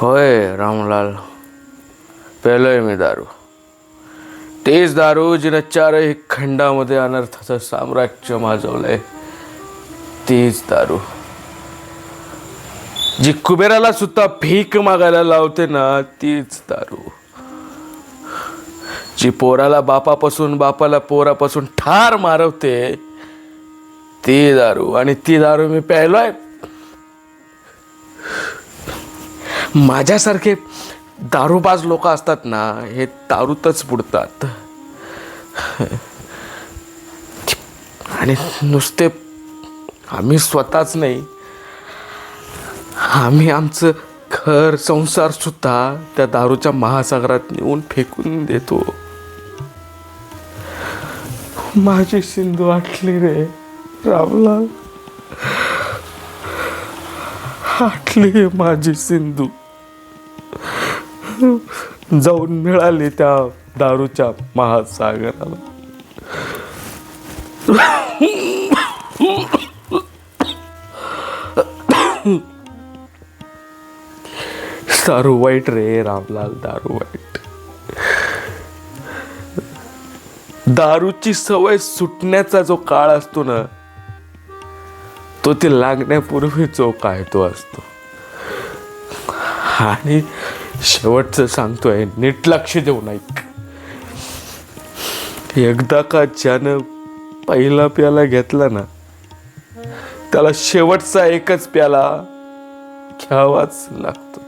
होय रामलाल. पेलोय मी दारू. तेच दारू जिनं चारही खंडामध्ये अनर्थाचं साम्राज्य माजवलंय. तीच दारू. जी कुबेराला सुद्धा भीक मागायला लावते ना तीच दारू. जी पोराला बापापासून बापाला पोरापासून ठार मारवते ती दारू. आणि ती दारू मी प्यायलोय. माझ्यासारखे दारूबाज लोक असतात ना हे दारूतच बुडतात. आणि नुसते आम्ही स्वतःच नाही आम्ही आमचं घर संसार सुद्धा त्या दारूच्या महासागरात नेऊन फेकून देतो. माझी सिंधू आटली रे रामला आटली माझी सिंधू. जाऊन मिळाली त्या दारूच्या महासागराला दारू वाईट रे रामलाल दारू वाईट. दारूची सवय सुटण्याचा जो काळ असतो ना तो ते लागण्यापूर्वी जो काय तो असतो. आणि शेवटचं सांगतोय नीट लक्ष देऊ ऐक. एकदा का ज्यानं पहिला प्याला घेतला ना त्याला शेवटचा एकच प्याला घ्यावाच लागतो.